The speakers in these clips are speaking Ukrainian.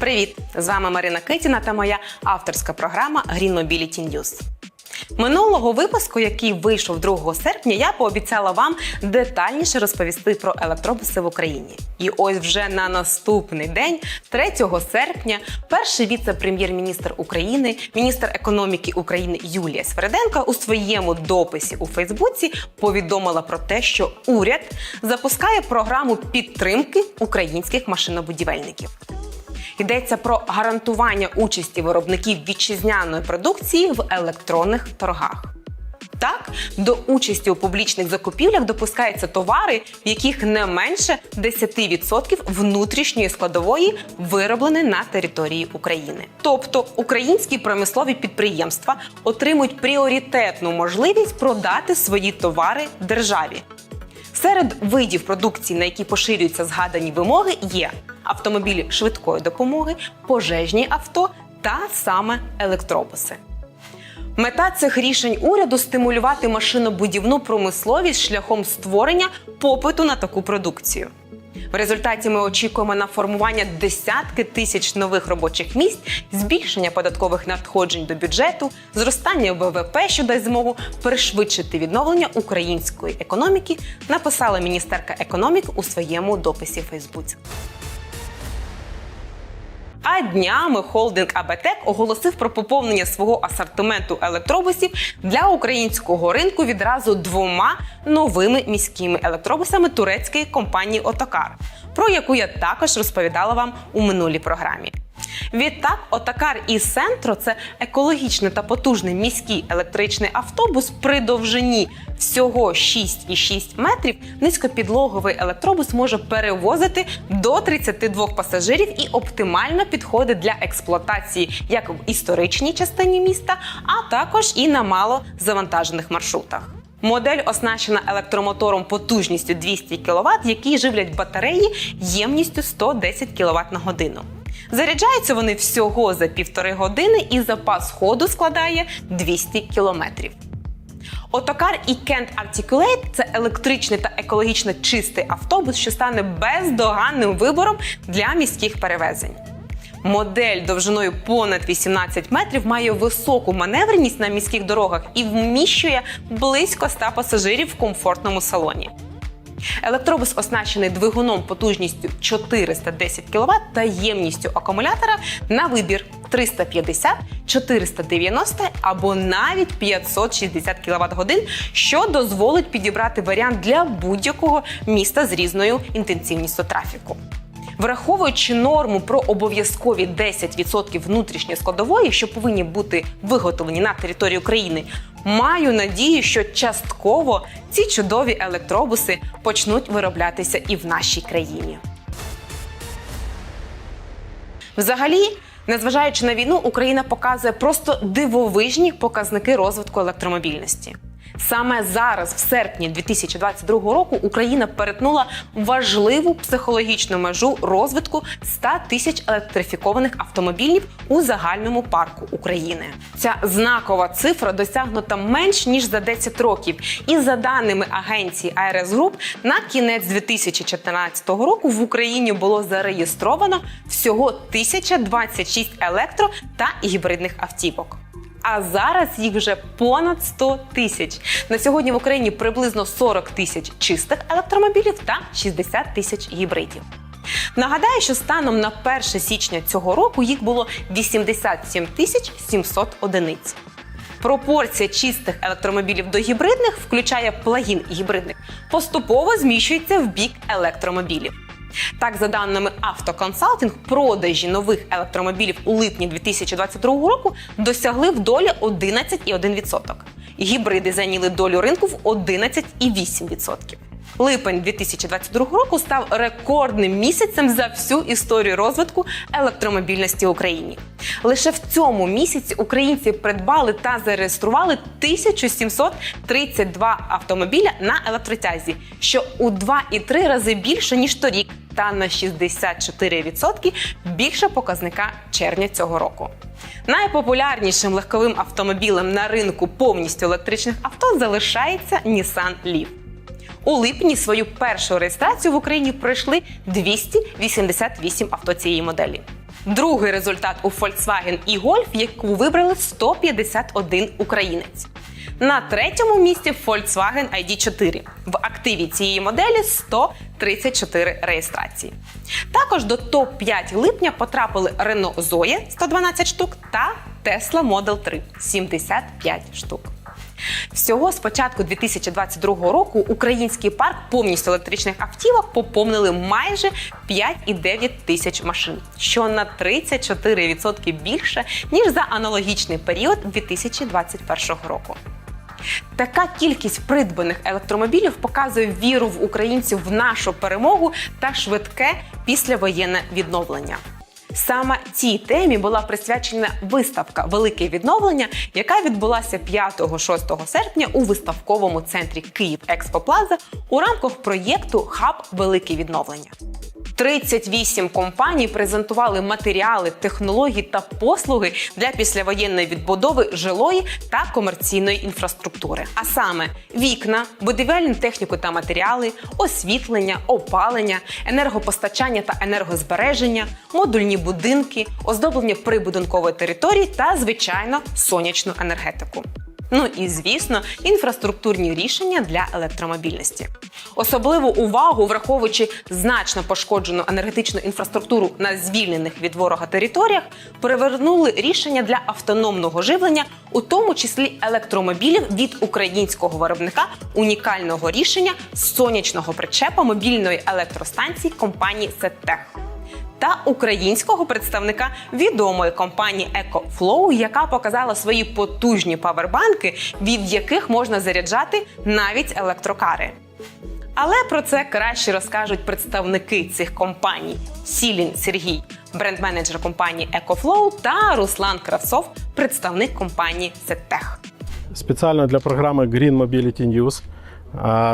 Привіт! З вами Марина Китіна та моя авторська програма Green Mobility News. Минулого випуску, який вийшов 2 серпня, я пообіцяла вам детальніше розповісти про електробуси в Україні. І ось вже на наступний день, 3 серпня, перший віце-прем'єр-міністр України, міністр економіки України Юлія Свереденко у своєму дописі у Фейсбуці повідомила про те, що уряд запускає програму підтримки українських машинобудівельників. Йдеться про гарантування участі виробників вітчизняної продукції в електронних торгах. Так, до участі у публічних закупівлях допускаються товари, в яких не менше 10% внутрішньої складової вироблені на території України. Тобто українські промислові підприємства отримують пріоритетну можливість продати свої товари державі. Серед видів продукції, на які поширюються згадані вимоги, є автомобілі швидкої допомоги, пожежні авто та саме електробуси. Мета цих рішень уряду стимулювати машинобудівну промисловість шляхом створення попиту на таку продукцію. В результаті ми очікуємо на формування десятки тисяч нових робочих місць, збільшення податкових надходжень до бюджету, зростання ВВП, що дасть змогу пришвидшити відновлення української економіки, написала міністерка економік у своєму дописі в Фейсбуці. А днями холдинг АБТЕК оголосив про поповнення свого асортименту електробусів для українського ринку відразу двома новими міськими електробусами турецької компанії Отокар, про яку я також розповідала вам у минулій програмі. Відтак, Отакар і Сентро це екологічний та потужний міський електричний автобус при довжині всього 6,6 метрів. Низькопідлоговий електробус може перевозити до 32 пасажирів і оптимально підходить для експлуатації як в історичній частині міста, а також і на малозавантажених маршрутах. Модель оснащена електромотором потужністю 200 кВт, який живлять батареї ємністю 110 кВт на годину. Заряджаються вони всього за півтори години, і запас ходу складає 200 кілометрів. Отокар і Kent Articulate – це електричний та екологічно чистий автобус, що стане бездоганним вибором для міських перевезень. Модель довжиною понад 18 метрів має високу маневреність на міських дорогах і вміщує близько 100 пасажирів в комфортному салоні. Електробус оснащений двигуном потужністю 410 кВт та ємністю акумулятора на вибір 350, 490 або навіть 560 кВт годин, що дозволить підібрати варіант для будь-якого міста з різною інтенсивністю трафіку. Враховуючи норму про обов'язкові 10% внутрішньої складової, що повинні бути виготовлені на території України, маю надію, що частково ці чудові електробуси почнуть вироблятися і в нашій країні. Взагалі, незважаючи на війну, Україна показує просто дивовижні показники розвитку електромобільності. Саме зараз, в серпні 2022 року, Україна перетнула важливу психологічну межу розвитку 100 тисяч електрифікованих автомобілів у загальному парку України. Ця знакова цифра досягнута менш ніж за 10 років. І за даними агенції ARS Group, на кінець 2014 року в Україні було зареєстровано всього 1026 електро та гібридних автівок. А зараз їх вже понад 100 тисяч. На сьогодні в Україні приблизно 40 тисяч чистих електромобілів та 60 тисяч гібридів. Нагадаю, що станом на 1 січня цього року їх було 87 тисяч 700 одиниць. Пропорція чистих електромобілів до гібридних, включає плагін гібридних, поступово зміщується в бік електромобілів. Так, за даними Автоконсалтинг, продажі нових електромобілів у липні 2022 року досягли в долі 11,1%. Гібриди зайняли долю ринку в 11,8%. Липень 2022 року став рекордним місяцем за всю історію розвитку електромобільності в Україні. Лише в цьому місяці українці придбали та зареєстрували 1732 автомобіля на електротязі, що у 2,3 рази більше ніж торік, та на 64% більше показника червня цього року. Найпопулярнішим легковим автомобілем на ринку повністю електричних авто залишається Nissan Leaf. У липні свою першу реєстрацію в Україні пройшли 288 авто цієї моделі. Другий результат у Volkswagen і Golf, яку вибрали 151 українець. На третьому місці Volkswagen ID4. В активі цієї моделі 134 реєстрації. Також до топ-5 липня потрапили Renault Zoe 112 штук та Tesla Model 3 75 штук. Всього з початку 2022 року український парк повністю електричних автівок поповнили майже 5,9 тисяч машин, що на 34% більше ніж за аналогічний період 2021 року. Така кількість придбаних електромобілів показує віру в українців в нашу перемогу та швидке післявоєнне відновлення. Саме цій темі була присвячена виставка Велике відновлення, яка відбулася 5-6 серпня у виставковому центрі Київ Експоплаза у рамках проєкту Хаб Велике відновлення. 38 компаній презентували матеріали, технології та послуги для післявоєнної відбудови жилої та комерційної інфраструктури. А саме вікна, будівельну техніку та матеріали, освітлення, опалення, енергопостачання та енергозбереження, модульні будинки, оздоблення прибудинкової території та, звичайно, сонячну енергетику. Ну і звісно, інфраструктурні рішення для електромобільності. Особливу увагу, враховуючи значно пошкоджену енергетичну інфраструктуру на звільнених від ворога територіях, привернули рішення для автономного живлення, у тому числі електромобілів від українського виробника унікального рішення сонячного причепа мобільної електростанції компанії Сеттех та українського представника відомої компанії EcoFlow, яка показала свої потужні павербанки, від яких можна заряджати навіть електрокари. Але про це краще розкажуть представники цих компаній: Сілін Сергій, бренд-менеджер компанії EcoFlow та Руслан Кравцов, представник компанії Сеттех. Спеціально для програми Green Mobility News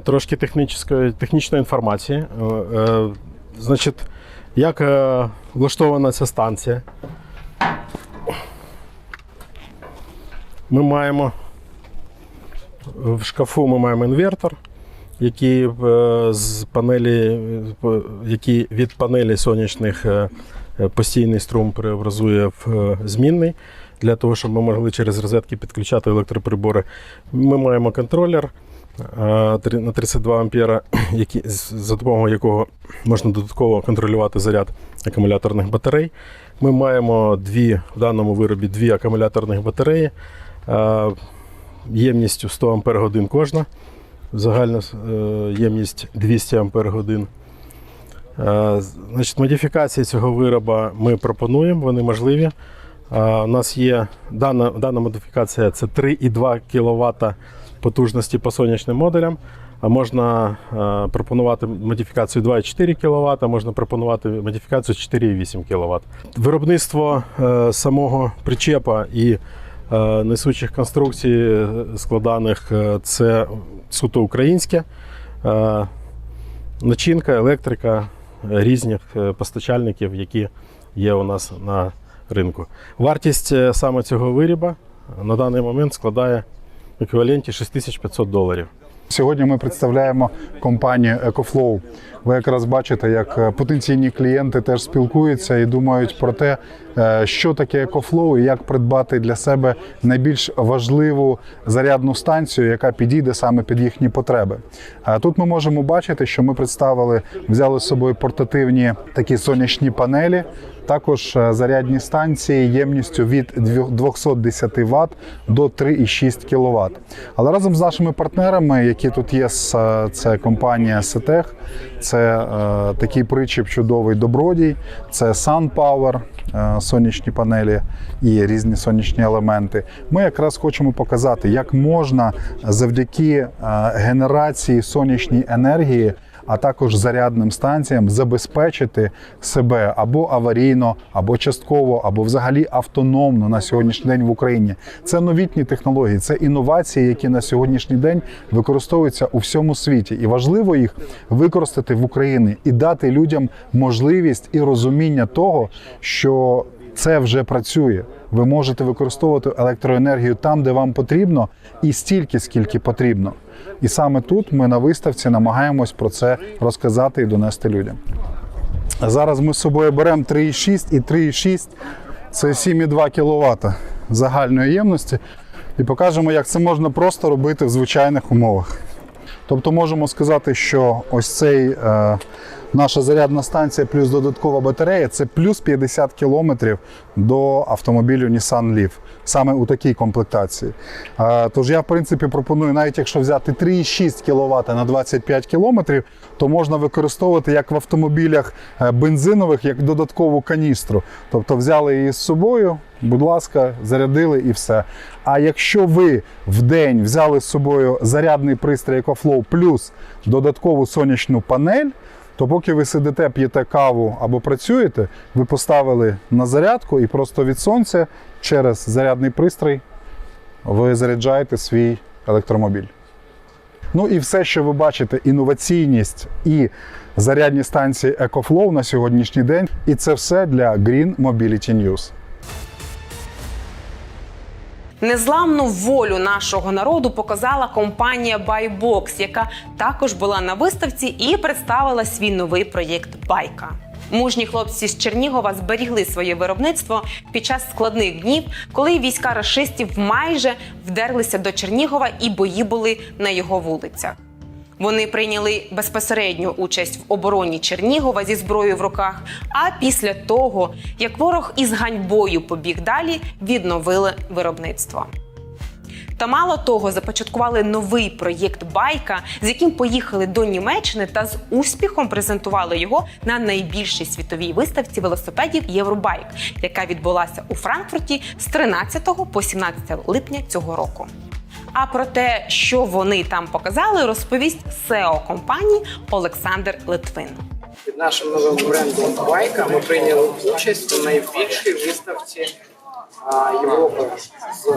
трошки технічної, технічної інформації. Е, е, Значить, як е, влаштована ця станція? Ми маємо в шкафу ми маємо інвертор, який, е, з панелі, е, який від панелі сонячних е, е, постійний струм преобразує в е, змінний для того, щоб ми могли через розетки підключати електроприбори. Ми маємо контролер на 32 ампера, які, за допомогою якого можна додатково контролювати заряд акумуляторних батарей. Ми маємо дві в даному виробі дві акумуляторних батареї ємністю 100 ампер кожна. Загальна е, ємність 200 ампер Значить, модифікації цього вироба ми пропонуємо, вони можливі. У нас є дана, дана модифікація це 3,2 кВт потужності по сонячним модулям. А можна е, пропонувати модифікацію 2,4 кВт, можна пропонувати модифікацію 4,8 кВт. Виробництво е, самого причепа і е, несучих конструкцій е, складаних е, це суто українське. Е, Начинка, електрика е, різних е, постачальників, які є у нас на ринку. Вартість е, саме цього вироба на даний момент складає еквіваленті 6500 доларів. Сьогодні ми представляємо компанію EcoFlow. Ви якраз бачите, як е, потенційні клієнти теж спілкуються і думають про те, е, що таке EcoFlow і як придбати для себе найбільш важливу зарядну станцію, яка підійде саме під їхні потреби. Тут ми можемо бачити, що ми представили, взяли з собою портативні такі сонячні панелі. Також е, зарядні станції ємністю від 210 Вт до 3,6 кВт. Але разом з нашими партнерами, які тут є, це компанія Сетех, це е, такий причіп чудовий добродій, це SunPower, е, сонячні панелі і різні сонячні елементи. Ми якраз хочемо показати, як можна завдяки е, генерації сонячної енергії а також зарядним станціям забезпечити себе або аварійно, або частково, або взагалі автономно на сьогоднішній день в Україні. Це новітні технології, це інновації, які на сьогоднішній день використовуються у всьому світі, і важливо їх використати в Україні і дати людям можливість і розуміння того, що це вже працює. Ви можете використовувати електроенергію там, де вам потрібно, і стільки, скільки потрібно. І саме тут ми на виставці намагаємось про це розказати і донести людям. Зараз ми з собою беремо 3,6 і 3,6 це 7,2 кВт загальної ємності. І покажемо, як це можна просто робити в звичайних умовах. Тобто можемо сказати, що ось цей е, наша зарядна станція плюс додаткова батарея це плюс 50 кілометрів до автомобілю Nissan Leaf, саме у такій комплектації. Тож я, в принципі, пропоную, навіть якщо взяти 3,6 кВт на 25 кілометрів, то можна використовувати як в автомобілях е, бензинових, як додаткову каністру. Тобто взяли її з собою, будь ласка, зарядили і все. А якщо ви в день взяли з собою зарядний пристрій EcoFlow плюс додаткову сонячну панель, то поки ви сидите, п'єте каву або працюєте, ви поставили на зарядку і просто від сонця через зарядний пристрій ви заряджаєте свій електромобіль. Ну і все, що ви бачите, інноваційність і зарядні станції EcoFlow на сьогоднішній день. І це все для Green Mobility News. Незламну волю нашого народу показала компанія Байбокс, яка також була на виставці і представила свій новий проєкт Байка. Мужні хлопці з Чернігова зберігли своє виробництво під час складних днів, коли війська рашистів майже вдерлися до Чернігова і бої були на його вулицях. Вони прийняли безпосередню участь в обороні Чернігова зі зброєю в руках. А після того, як ворог із ганьбою побіг далі, відновили виробництво. Та мало того, започаткували новий проєкт Байка, з яким поїхали до Німеччини та з успіхом презентували його на найбільшій світовій виставці велосипедів Євробайк, яка відбулася у Франкфурті з 13 по 17 липня цього року. А про те, що вони там показали, розповість SEO компанії Олександр Литвин. Під нашим новим брендом Байка ми прийняли участь у найбільшій виставці Європи з е,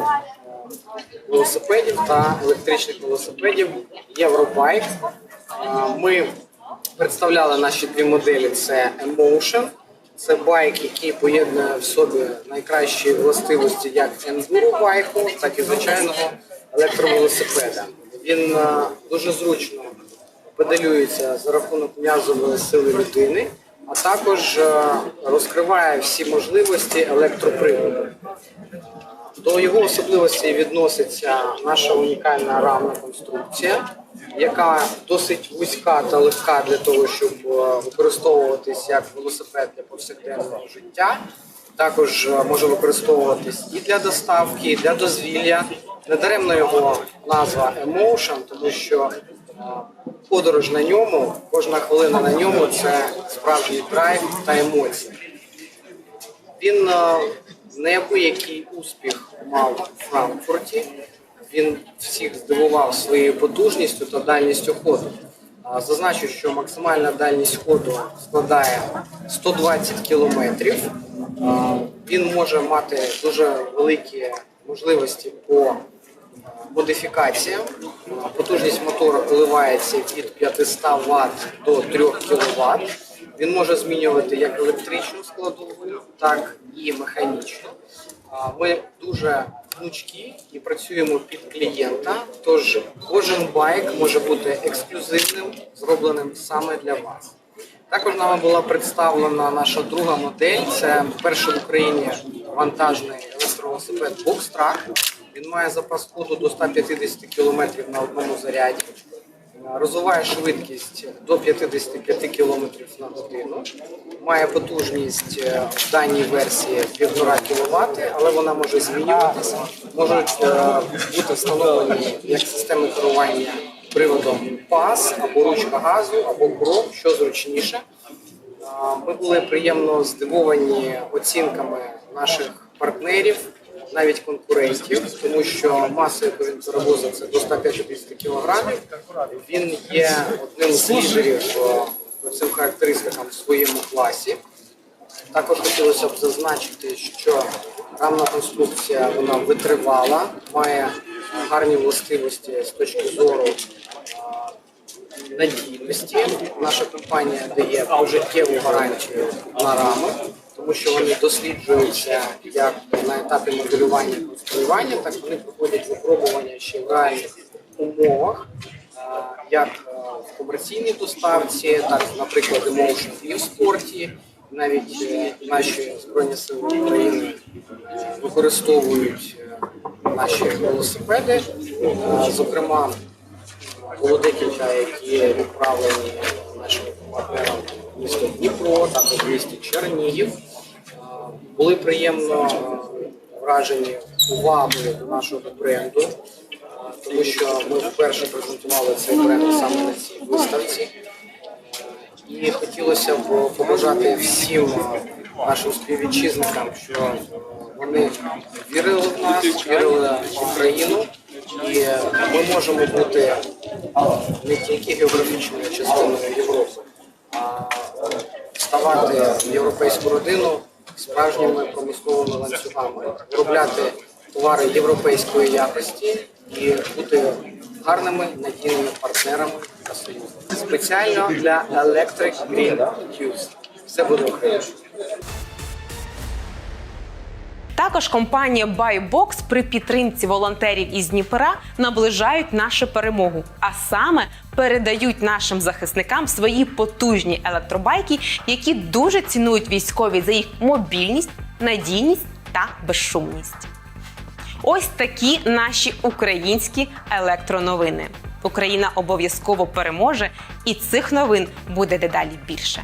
велосипедів та електричних велосипедів Євробайк. Ми представляли наші дві моделі: це Emotion. Це байк, який поєднує в собі найкращі властивості як ендуро байку, так і звичайного електровелосипеда. Він е, дуже зручно педалюється за рахунок м'язової сили людини, а також е, розкриває всі можливості електроприводу. До його особливостей відноситься наша унікальна рамна конструкція, яка досить вузька та легка для того, щоб е, використовуватись як велосипед для повсякденного життя. Також е, може використовуватись і для доставки, і для дозвілля. Недаремно його назва Emotion, тому що е, подорож на ньому, кожна хвилина на ньому це справжній драйв та емоції. Він е, неабиякий успіх мав у Франкфурті. Він всіх здивував своєю потужністю та дальністю ходу. Зазначу, що максимальна дальність ходу складає 120 кілометрів. Він може мати дуже великі можливості по модифікаціям. Потужність мотора коливається від 500 Вт до 3 кВт. Він може змінювати як електричну складову, так і механічну. Ми дуже гнучкі і працюємо під клієнта. Тож кожен байк може бути ексклюзивним, зробленим саме для вас. Також нами була представлена наша друга модель. Це перший в Україні вантажний електровелосипед Boxtrack. Він має запас ходу до 150 км на одному заряді. Розвиває швидкість до 55 км на годину. Має потужність е, в даній версії 1,5 кВт, але вона може змінюватися. Можуть е, бути встановлені як системи керування приводом пас або ручка газу, або крок, що зручніше. Ми були приємно здивовані оцінками наших партнерів, навіть конкурентів, тому що маса, яку він перевозив, це до 150 кілограмів. Він є одним з лідерів е, по цим характеристикам в своєму класі. Також хотілося б зазначити, що рамна конструкція вона витривала, має гарні властивості з точки зору надійності. Наша компанія дає пожиттєву гарантію на рами, тому що вони досліджуються як на етапі моделювання конструювання, так вони проходять випробування ще в реальних умовах, як в комерційній доставці, так, наприклад, Emotion і в спорті. Навіть е, наші збройні сили України е, використовують е, наші велосипеди. Е, Зокрема, було декілька, які відправлені нашим партнерам місто Дніпро, також місті Чернігів. Були приємно вражені увагою до нашого бренду, тому що ми вперше презентували цей бренд саме на цій виставці. І хотілося б побажати всім нашим співвітчизникам, що вони вірили в нас, вірили в Україну, і ми можемо бути не тільки географічною частиною Європи, а вставати в європейську родину справжніми промисловими ланцюгами, виробляти товари європейської якості і бути гарними надійними партнерами та союзниками. Спеціально для Electric Green Tubes. Все буде Україна. Також компанія BuyBox при підтримці волонтерів із Дніпра наближають нашу перемогу, а саме передають нашим захисникам свої потужні електробайки, які дуже цінують військові за їх мобільність, надійність та безшумність. Ось такі наші українські електроновини. Україна обов'язково переможе, і цих новин буде дедалі більше.